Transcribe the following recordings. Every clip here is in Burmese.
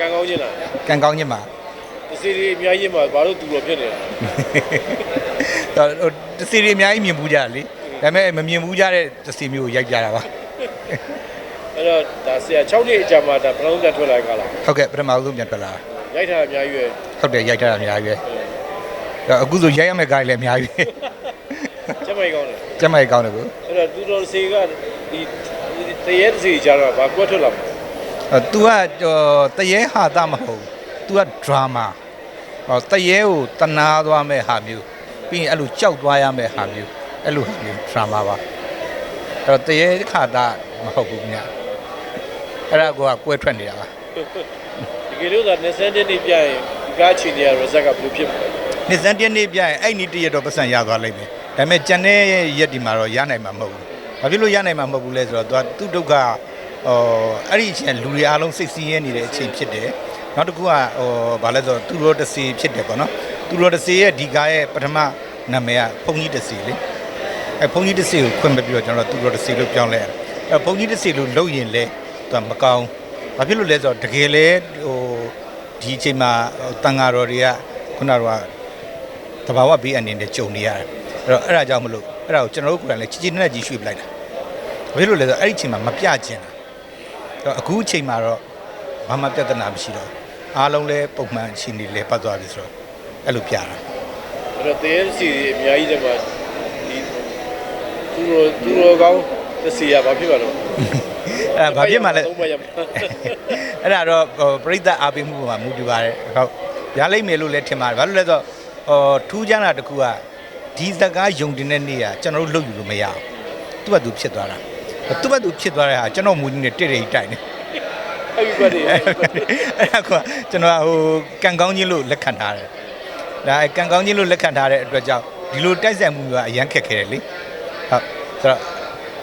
ကံကောင်းခြင်းလားကံကောင်းခြင်းမှာဒီစီရီအများကြီးမှာဘာလို့တူတော်ဖြစ်နေတာတော့ဟိုတစီတွေအများကြီးမြင်ဘူးကြတယ်လေဒါပေမဲ့မမြင်ဘူးကြတဲ့တစီမျိုးကိုရိုက်ကြတာပါအဲ့တော့ဒါဆရာ6နှစ်အကြာမှာဒါဘလုံးတက်ထွက်လာကြလားဟုတ်ကဲ့ပထမဆုံးပြန်ထွက်လာတာရိုက်ထားတာအများကြီးပဲဟုတ်တယ်ရိုက်ထားတာအများကြီးပဲတော့အခုဆိုရိုက်ရမယ့်ကားတွေလည်းအများကြီးပဲချက်မိုက်ကောင်းတယ်ကျမကြီးကောင်းတယ်ကိုအဲ့တော့တူတော်စီကဒီတရေစီကြတော့ဘာကွက်ထွက်လာမှာဟို तू ကဟိုတရေဟာတာမဟုတ်ဘူး तू က drama ဟောတရေကိုတနာသွားမဲ့ဟာမျိုးပြီးရင်အဲ့လိုကြောက်သွားရမဲ့ဟာမျိုးအဲ့လိုဟာမျိုး drama ပါအဲ့တော့တရေခါတာမဟုတ်ဘူးညအဲ့ဒါကိုကကွဲထွက်နေတာပါ ဒီကလေးက20နှစ်နေပြရင်ဒီကားချီနေရရက်ဆက်ကဘယ်လိုဖြစ်မလဲ နှစ်စန်းတစ်နေ့ပြရင်အဲ့ဒီတရက်တော့ပတ်စံရသွားလိမ့်မယ်ဒါပေမဲ့ကျန်တဲ့ရက်ဒီမှာတော့ရနိုင်မှာမဟုတ်ဘူးဘာဖြစ်လို့ရနိုင်မှာမဟုတ်ဘူးလဲဆိုတော့ तू သူ့ဒုက္ခ ဟိုအဲ့ဒီအချိန်လူတွေအားလုံးစိတ်ဆင်းရဲနေတဲ့အချိန်ဖြစ်တယ်နောက်တစ်ခုကဟိုဘာလဲဆိုတော့သူတော်တစီဖြစ်တယ်ပေါ့နော်သူတော်တစီရဲ့ဒီကားရဲ့ပထမနာမည်ကဘုံကြီးတစီလေအဲဘုံကြီးတစီကိုခွင့်မပြုတော့ကျွန်တော်သူတော်တစီလို့ပြောင်းလဲရတယ်အဲဘုံကြီးတစီလို့လုပ်ရင်လဲသူကမကောင်းဘာဖြစ်လို့လဲဆိုတော့တကယ်လဲဟိုဒီအချိန်မှာတန်ဃာတော်တွေကခုနကတော့တဘာဝဘေးအနေနဲ့ကြုံနေရတယ်အဲ့တော့အဲ့ဒါကြောင့်မလို့အဲ့ဒါကိုကျွန်တော်တို့ကိုယ်တိုင်လည်းချီချီနဲ့နဲ့ကြီးရွှေ့ပလိုက်တာဘာဖြစ်လို့လဲဆိုတော့အဲ့ဒီအချိန်မှာမပြကျင်တာအဲ့ တော့အခုအချိန်မှာတော့ဘာမှပြဿနာမရှိတော့ဘူးအားလုံးလည်းပုံမှန်အချိန်တွေလည်းပတ်သွားပြီဆိုတော့အဲ့လိုပြတာအဲ့တော့တရေစီအများကြီးတည်းမှာဒီတူတော်တူတော်ကောင်းတစီရဘာဖြစ်ပါတော့အဲ့ဒါဘာဖြစ်မှလဲသုံးမရမှာအဲ့ဒါတော့ဟိုပရိသတ်အားပေးမှုပေါ်မှာမူတည်ပါတယ်ဟုတ်ရလိမ့်မယ်လို့လည်းထင်ပါတယ်ဘာလို့လဲဆိုတော့ဟိုထူးခြားတာတစ်ခုကဒီစကားယုံတင်တဲ့နေ့ကကျွန်တော်တို့လုပ်ယူလို့မရဘူးသူ့ဘက်သူဖြစ်သွားတာ သူ့ဘက်သူဖြစ်သွားတဲ့ဟာကျွန်တော်မူကြီးနဲ့တိတ်တိတ်တိုက်နေ everybody အဲ့ဒါကကျွန်တော်ဟိုကံကောင်းခြင်းလို့လက်ခံထားတယ်ဒါကံကောင်းခြင်းလို့လက်ခံထားတဲ့အတွက်ကြောင့်ဒီလိုတိုက်ဆိုင်မှုကအရန်ခက်ခဲတယ်လေဟုတ်ဆိုတော့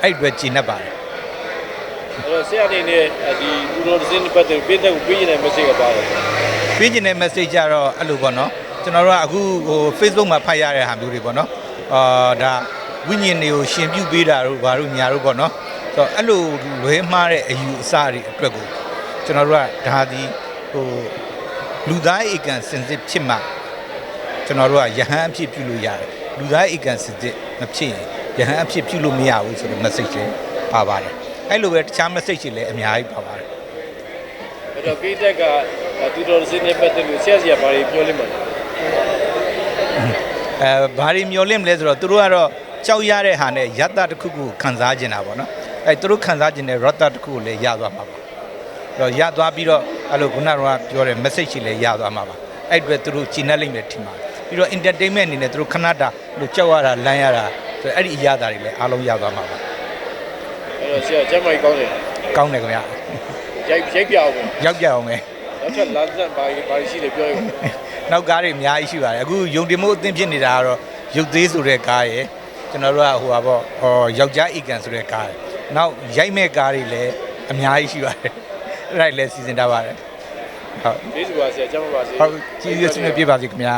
အဲ့ဒီအတွက်ကြည်နှက်ပါတယ်အဲ့တော့ဆရာအနေနဲ့ဒီတူတော်တစ်စင်းတစ်ပတ်တည်းပြည့်တဲ့ကိုပြည့်နေတဲ့ message ကပါတယ်ပေးခြင်းတဲ့ message ကြတော့အဲ့လိုပေါ့နော်ကျွန်တော်တို့ကအခုဟို Facebook မှာဖတ်ရတဲ့ဟာမျိုးတွေပေါ့နော်အာဒါဝိညာဉ်တွေကိုရှင်ပြုပေးတာတို့ဘာတို့ညာတို့ပေါ့နော် ဆိုတော့အဲ့လိုလွဲမှားတဲ့အယူအဆတွေအတွက်ကိုကျွန်တော်တို့ကဒါဒီဟိုလူသားဧကန်စင်စစ်ဖြစ်မှကျွန်တော်တို့ကယဟန်အဖြစ်ပြုလို့ရတယ်လူသားဧကန်စင်စစ်မဖြစ်ရင်ယဟန်အဖြစ်ပြုလို့မရဘူးဆိုတဲ့ message တွေပါပါတယ်အဲ့လိုပဲတခြား message တွေလည်းအများကြီးပါပါတယ်အဲ့တော့ပြည့်တဲ့ကတူတော်တစ်စင်းနဲ့ပတ်သက်လို့ဆရာဆရာဘာတွေပြောလိမ့်မလဲအဲဘာတွေမျောလင့်မလဲဆိုတော့သူတို့ကတော့ကြောက်ရတဲ့ဟာနဲ့ယတ္တတစ်ခုခုခံစားကျင်တာပေါ့နော် အဲသူတို့ခံစားကျင်တဲ့ရတ္တတစ်ခုကိုလည်းရသွားမှာပါအဲ့တော့ရသွားပြီးတော့အဲ့လိုခုနကပြောတဲ့ message တွေလည်းရသွားမှာပါအဲ့အတွက်သူတို့ကျင့်နေလိမ့်မယ်ထင်ပါတယ်ပြီးတော့ entertainment အနေနဲ့သူတို့ခဏတာလို့ကြောက်ရတာလမ်းရတာဆိုတော့အဲ့ဒီအရာတွေလည်းအားလုံးရသွားမှာပါအဲ့တော့ဆရာကျမ်းမိုက်ကောင်းတယ်ကောင်းတယ်ခင်ဗျရိုက်ရိုက်ပြအောင်ပဲရောက်ကြအောင်မယ်နောက်ထပ်လမ်းဆက်ဘာတွေဘာတွေရှိတယ်ပြောရအောင်နောက်ကားတွေအများကြီးရှိပါတယ်အခုယုံတင်မှုအသင်းဖြစ်နေတာကတော့ရုပ်သေးဆိုတဲ့ကားရယ်ကျွန်တော်တို့ကဟိုပါပေါ့ဟောယောက်ျားဧကန်ဆိုတဲ့ကားရယ် နောက်ရိုက်မဲ့ကားတွေလည်းအများကြီးရှိပါတယ်အဲ့ဒါတွေလည်းစီစဉ်ထားပါတယ်ဟုတ်ကျေးဇူးပါဆရာကျမ်းပါပါစေဟုတ်ကျေးဇူးတင်ပြပါစီခင်ဗျာ